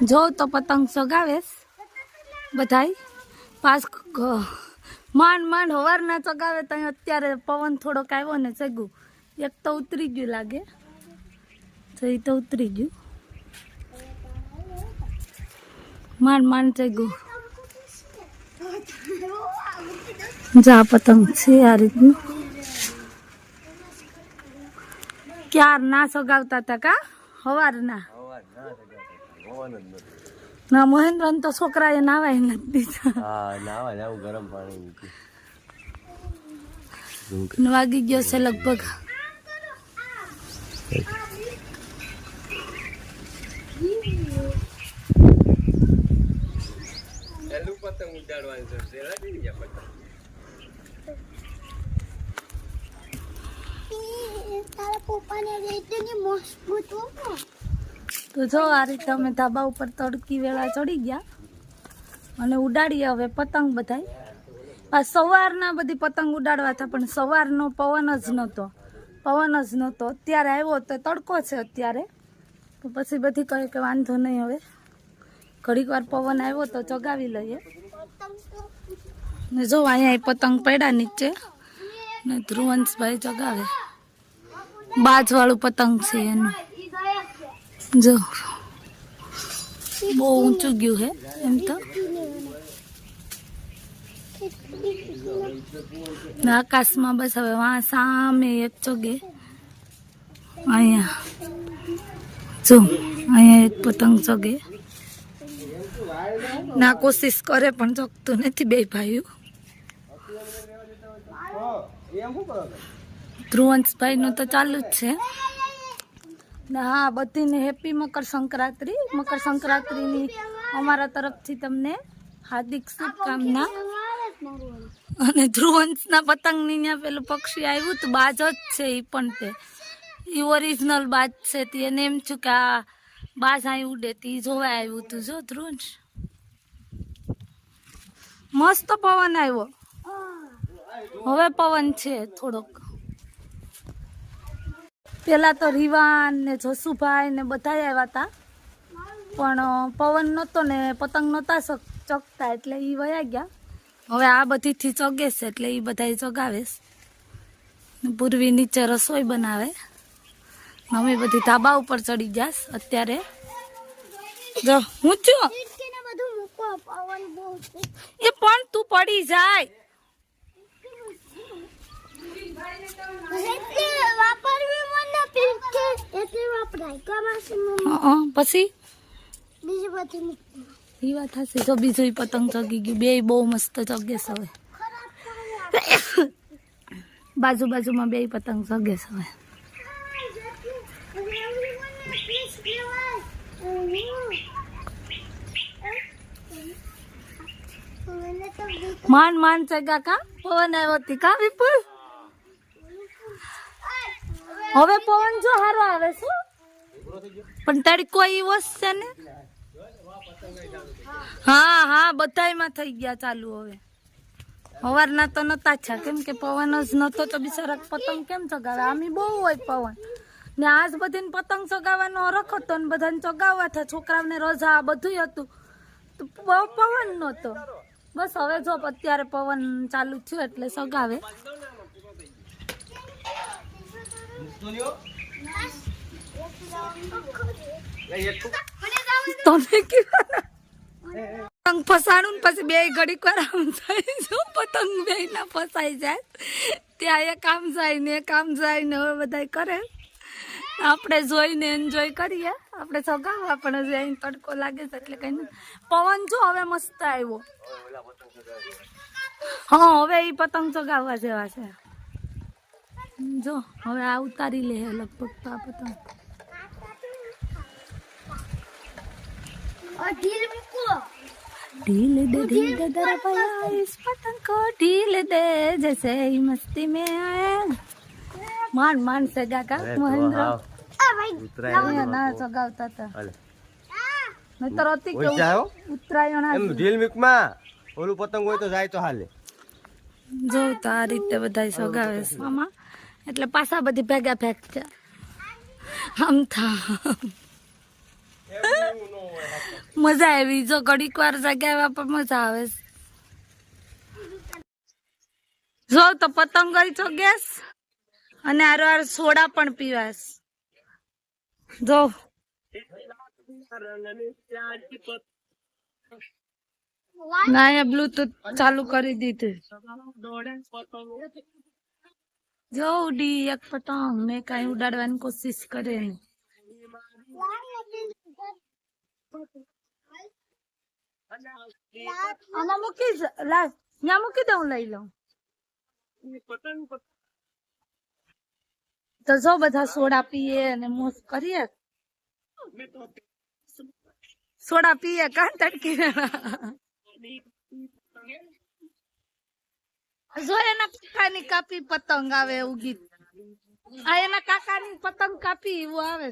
જો તો પતંગ ચગાવેશ બધાય પાસ માંડ માંડ હવારના ચગાવે તો અત્યારે પવન થોડોક આવ્યો ને ચગું એક તો ઉતરી ગયું લાગે. તો એ તો ઉતરી ગયું. માંડ માંડ ચગ્યું જા, પતંગ છે આ રીતનું. ક્યાર ના સગાવતા હતા કા? હવારના. ના મહેન્દ્ર તો છોકરાએ નાવાય નથી દીધા. હા નાવા જાવ ગરમ પાણી મૂકી વાગી ગયો છે લગભગ. પતંગ ઉડાડવાનું છે. તારા પપ્પાને રેતની મજબૂત હતો તો જો આ રીતે અમે ધાબા ઉપર તડકી વેળા ચડી ગયા અને ઉડાડીએ હવે પતંગ બધાય. આ સવારના બધી પતંગ ઉડાડવા હતા, પણ સવારનો પવન જ નહોતો. પવન જ નહોતો. અત્યારે આવ્યો તો તડકો છે અત્યારે. તો પછી બધી કહે કે વાંધો નહીં હવે. ઘડીક પવન આવ્યો તો ચગાવી લઈએ. ને જો અહીંયા પતંગ પડ્યા નીચે. ને ધ્રુવંશભાઈ ચગાવે. બાજવાળું પતંગ છે એનું. જો બહુ ઊંચું ગયું હે એમ તો આકાશમાં બસ હવે વાં સામે એક ચોગે અહીંયા જો અહીંયા એક પતંગ ચોગે ના કોશિશ કરે પણ ચોકતું નથી બે ભાઈઓ ધ્રુવંશભાઈ નું તો ચાલુ જ છે ને હા બધીને હેપી મકર સંક્રાંતિ. મકર સંક્રાંતિની અમારા તરફથી તમને હાર્દિક શુભકામના. અને ધ્રુવંશના પતંગની ત્યાં પેલું પક્ષી આવ્યું તો બાજ જ છે એ પણ તે. એ ઓરિજિનલ બાજ છે તે. એને એમ છું કે આ બાજ અહીં ઉડે તે જોવા આવ્યું તું જો ધ્રુવંશ. મસ્ત પવન આવ્યો. હવે પવન છે થોડોક. પેલા તો રીવાન ને જસુભાઈ ને બધા આવ્યા હતા પણ પવન નહોતો ને પતંગ નહોતા ચગતા એટલે એ વયા ગયા. હવે આ બધીથી ચગે છે એટલે એ બધા ચગાવે છે. પૂર્વી નીચે રસોઈ બનાવે. મમ્મી બધી ધાબા ઉપર ચડી ગયા અત્યારે. જો હું છે. એ પણ તું પડી જાય એટલે વાપરવી મને પીકે એટલે વપરાય કમાસી મમ્મી હં, હં, પછી એ વાત હશે જો બીજું પતંગ ચગી ગયું. બે બહુ મસ્ત ચગે છે હવે. બાજુ બાજુમાં બે પતંગ ચગે છે હવે. માંડ માંડ ચગા કા પવન આવ્યો હતી કા વિપુલ? હવે પવન જો હારો આવે છે પણ તડકો એવો છે ને? હા હા, બધાયમાં થઈ ગયા ચાલુ હવે. સવારના તો નતા છે કેમ કે પવન જ નતો તો બિચારા પતંગ કેમ ચગાવે? આમી બહુ હોય પવન. ને આજ બધીને પતંગ ચગાવવાનો અરખ હતો ને બધાને ચગાવવા હતા છોકરાઓને રજા બધું હતું. તો પવન નહોતો બસ હવે જો અત્યારે પવન ચાલુ થયું એટલે સગાવે. તમે પતંગ ફસાણું પછી બે ઘડીક વાર આમ થાય શું પતંગ બે ના ફસાઈ જાય. ત્યાં એક આમ જાય ને એક આમ જાય ને હવે બધા કરે. આપણે જોઈને એન્જોય કરીએ. આપણે સગાવા પણ હજી તડકો લાગે છે એટલે કઈ પવન જો હવે મસ્ત આવ્યો. હા, હવે એ પતંગ ચગાવવા જેવા છે. જો હવે આ ઉતારી લે લગભગ તો આ પતંગ ઢીલ મૂકો ढील दे ढील दे दरा पाया इस पतंग को ढील दे जैसे ही मस्ती में आए मान मान से गाका મહેન્દ્ર આ ભાઈ ઉતરાય ના ચગાવતા હતા હાલે નહીતર હતી કે ઓછા આવો? ઉત્તરાયણ એમ હતી. ઢીલ મીકમાં ઓલું પતંગ હોય તો જાય તો હાલે જો તો આ રીતે બધા સગાવે છે આમાં એટલે પાછા બધી ભેગા ભેગ છે. મજા આવી. જો ઘડીક વાર જગ્યા એવા પર મજા આવે છે. જો તો પતંગ તો ગેસ અને આરો હાર સોડા પણ પીવાસ જો. ના બ્લુટૂથ ચાલુ કરી દીધું. જો ઉડી એક પતંગ મેં કઈ ઉડાડવાની કોશિશ કરે. આમાં મૂકી જ- લા ત્યાં મૂકી દઉં, લઈ લઉં. તો જો બધા સોડા પીએ અને મોજ કરીએ. સોડા પીએ કાન તડકી જો એના કાકાની કાપી પતંગ આવે એવું ગીત. આ એના કાકાની પતંગ કાપી એવું આવે.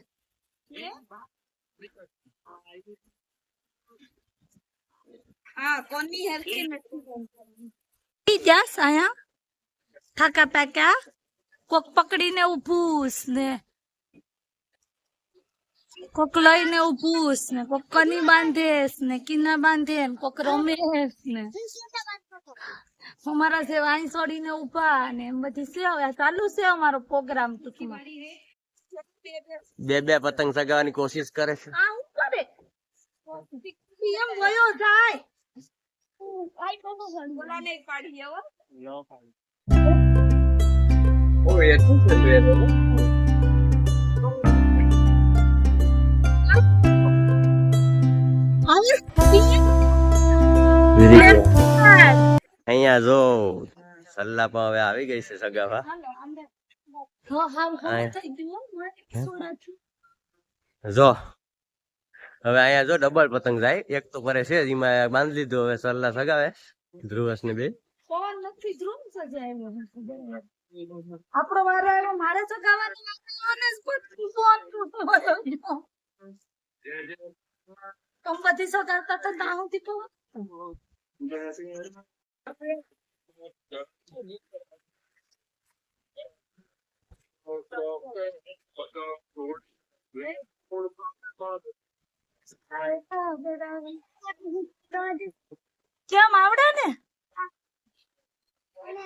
હા કોની હેરકી નથી જાસ આયા થાકા પાકા કોક પકડીને ઉભુસ ને કોક લઈને ઉભુસ ને કોક કની બાંધેસ ને કિના બાંધે કોક રમેશ ને અમારા જેવા અહીં છોડીને ઊભા ને એમ બધી છે હવે ચાલુ છે અમારો પ્રોગ્રામ ટૂંકમાં બે બે પતંગ ચગાવવાની કોશિશ કરે છે. આ હું કરે? એમ જાય. હો છે. અહીંયા જો સલ્લા પણ હવે આવી ગઈ છે સગાવા હા હા હા આય. થઈ ગયું હો, મારે સોડાથી. જો હવે અહીંયા જો ડબલ પતંગ જાય. એક તો કરે છે જ, એમાં બાંધી લીધું હવે સલ્લા સગાવે. ધ્રુવસ ને બે. પવન નથી ધ્રુવ સજાયો આપણો વારો આવ્યો મારે ચગાવવાનો વારો જ બધું ફોન તૂટવાનો ગયો. તમે બધી સગાવતા હતા ત્યાં સુધી પવન કેમ આવડે ને?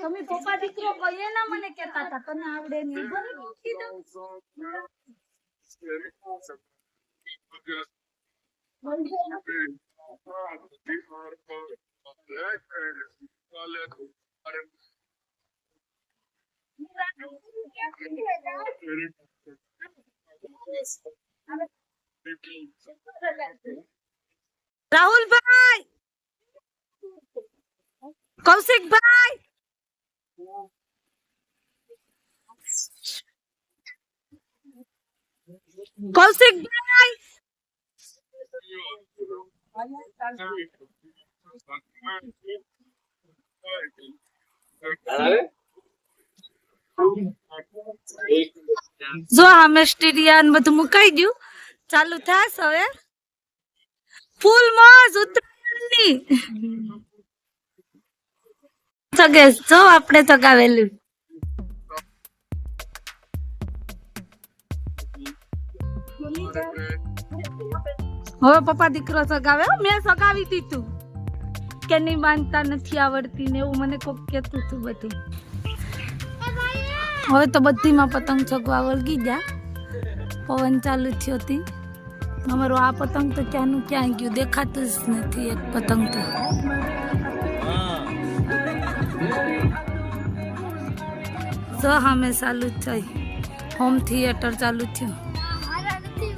તમે પપ્પા દીકરો કહીએ ના મને કેતા હતા તને આવડે નહીં. ભલે ભાઈ કૌશિક ભાઈ કૌશિકભાઈ કૌશિકભાઈ જો અમે સ્ટીરિયા બધું મુકાઈ ગયું. ચાલુ થાશ હવે. ફૂલ મોજ ઉત્તરાયણની સગેશ જો આપણે ચગાવેલું હવે પપ્પા દીકરો સગાવે મેં સગાવી દીધું. કે નહીં બાંધતા નથી આવડતી ને એવું મને કોક કહેતું હતું બધું. હવે તો બધીમાં પતંગ ચગવા વળગી ગયા. પવન ચાલુ થયો હતી અમારું આ પતંગ તો ક્યાંનું ક્યાં ગયું? દેખાતું જ નથી એક પતંગ તો. જો સામે ચાલુ થઈ. હોમ થિયેટર ચાલુ થયું.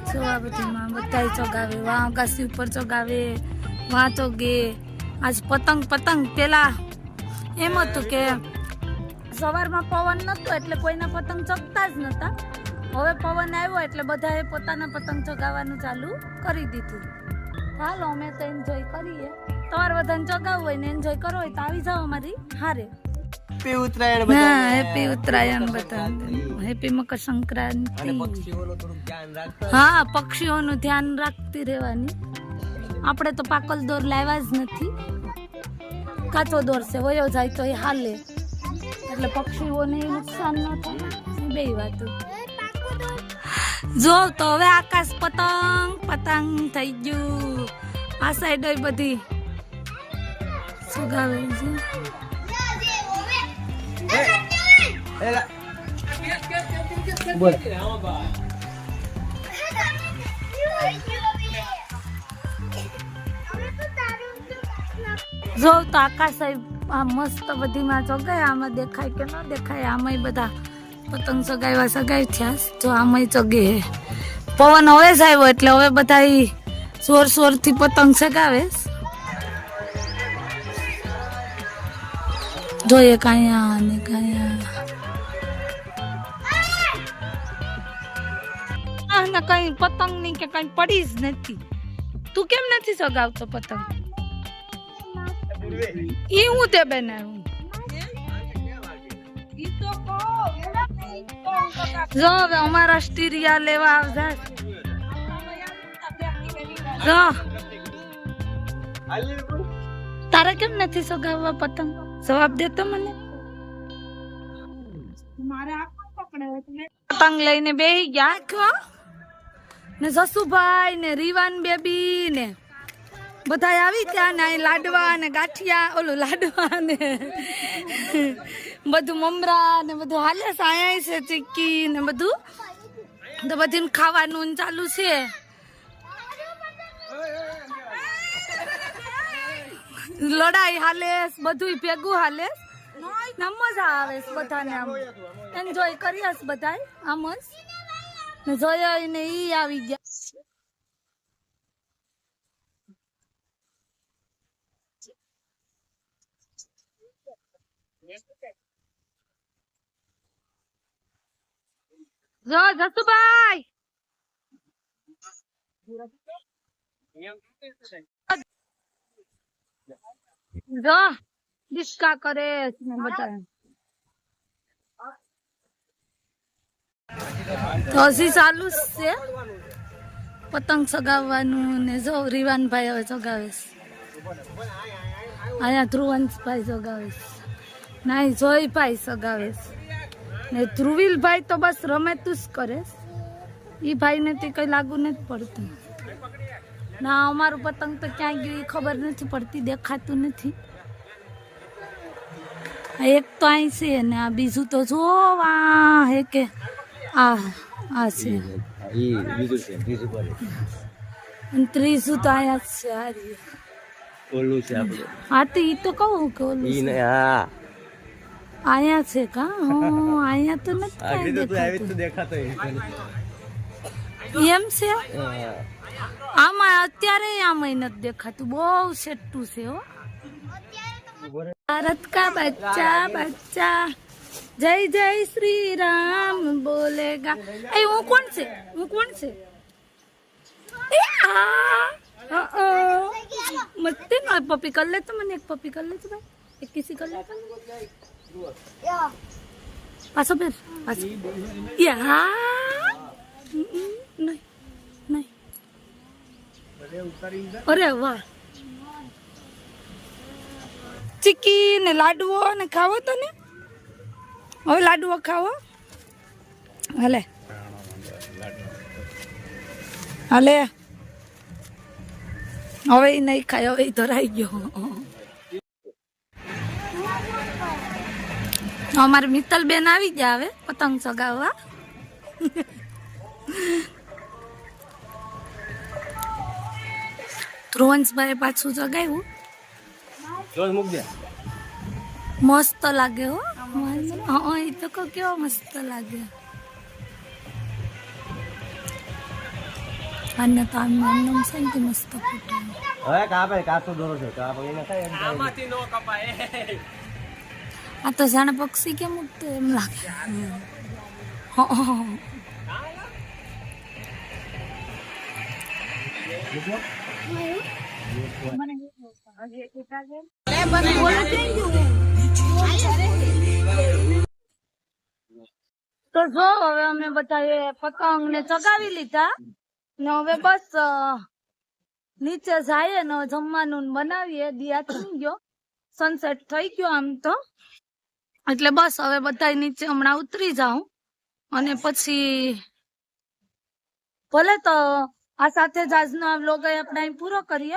જોવા બધીમાં બધા ચગાવે, વાં અગાસી ઉપર ચગાવે, વાં ચોગે. આજ પતંગ પતંગ પેલા. એમ હતું કે સવારમાં પવન નતો એટલે કોઈના પતંગ ચગતા જ નતા. હવે પવન આવ્યો એટલે બધાએ પોતાના પતંગ ચગાવવાનું ચાલુ કરી દીધું. હાલો અમે તો એન્જોય કરીએ. તમારે બધાને ચગાવવું હોય ને એન્જોય કરો હોય તો આવી જાઓ અમારી હારે. ઉત્તરાયણ હા હેપી ઉત્તરાયણ બધા હેપી મકર સંક્રાંતિ. હા પક્ષીઓનું ધ્યાન રાખતી રહેવાની. આપણે તો પાકલ દોર લાવ્યા જ નથી કાચો દોર છે વયો જાય તો એ હાલે એટલે પક્ષીઓને નુકસાન ન થાય બે વાતો જો તો હવે આકાશ પતંગ પતંગ થઈ ગયું આ સાઈડ બધી સુગાવે છે જો તો આકાશ આ મસ્ત બધીમાં ચગાય આમાં દેખાય કે ન દેખાય, આમાંય બધા પતંગ સગાવ્યા સગાઈ થયા. જો આમાંય ચગે પવન હવે જ આવ્યો એટલે હવે બધા સોર સોર જોરથી પતંગ સગાવે જોઈએ કાયા ને કાયા કઈ પતંગની કે કઈ પડી જ નથી. તું કેમ નથી સગાવતો પતંગ? ઈ હું તે બનાવું? જો હવે અમારા સ્ટીરિયા લેવા આવજા. જો. તારે કેમ નથી સગાવવા પતંગ? જવાબ દેતો મને. પતંગ લઈને બેહી ગયા. ને જસુભાઈ ને રીવાન બેબી ને બધા આવી ત્યાં ને લાડવા ને ગાંઠિયા, ઓલું લાડવા ને બધું મમરા ને બધું હાલે સાયા છે ચીક્કી ને બધું. તો બધું ખાવાનું ચાલુ છે. લડાઈ હાલે બધું ભેગું હાલે. મજા આવે બધાને આમ. એન્જોય કરીએ બધા આમ જ. જોયા ને ઈ આવી ગયા. જો જસુભાઈ. જો, ડિસ્કા કરે બધા તો હજી ચાલુ જ છે. પતંગ ચગાવવાનું ને જો, રીવાનભાઈ હવે ચગાવે છે. અહીંયા ધ્રુવંશભાઈ ચગાવે છે. નાઈ જોઈભાઈ સગાવેશ ને ધ્રુવીલભાઈ તો બસ રમે તું જ કરે. એ ભાઈને તે કઈ લાગુ નથી પડતું. ના અમારું પતંગ તો ક્યાં ગયું એ ખબર નથી પડતી દેખાતું નથી. એક તો અહીં છે ને આ બીજું તો જો આ હે કે આ આ છે. અને ત્રીજું તો અહીંયા જ છે આ ઓલું છે આપણું. હા તો ઈ તો કહું કે ઓલું હા. અહીંયા છે કા હું અહીંયા તો નથી આ તો તું આવી તો દેખાતો એમ છે આમાં અત્યારે આમાં નથી દેખાતું બહુ સેટું છે હો ભારત કા બચ્ચા બચ્ચા જય જય શ્રી રામ બોલેગા એ હું કોણ છે હું કોણ છે એ આ. ના પપ્પી કર લે તો મને એક પપી કર લે તો ભાઈ એક કિસી કર લે તો પાછો ફેર પાછો યા નહીં નહીં અરે વાહ ચીકી ને લાડવો ને ખાવો તો ને હવે લાડવો ખાવો? હાલે. હલે. હવે નહીં ખાય, હવે તો ધરાઈ ગયો. અમારે મિત્તલ બેન આવી ગયા હવે પતંગ ચગાવવા. ધ્રુવંશભાઈ પાછું ચગાવ્યું. જોર મૂક દે. મસ્ત લાગે હો. હા એ તો કહો કેવો મસ્ત લાગે. અને તો આમ નામ છે ને કે મસ્ત ફૂટે. હવે કાપે કાચો દોરો છે. કાપે એને કઈ એમ થાય આ તો જાણે પક્ષી કેમ ઉડતું એમ લાગે. તો જો, હવે અમે બધાએ પતંગ ને ચગાવી લીધા ને હવે બસ નીચે જાય ને જમવાનું બનાવીએ. દિયા થઈ ગયો સનસેટ થઈ ગયો આમ તો. એટલે બસ હવે બધા નીચે હમણાં ઉતરી જાઉં. અને પછી ભલે તો આ સાથે જ આજનો વ્લોગ આપણે પૂરો કરીએ.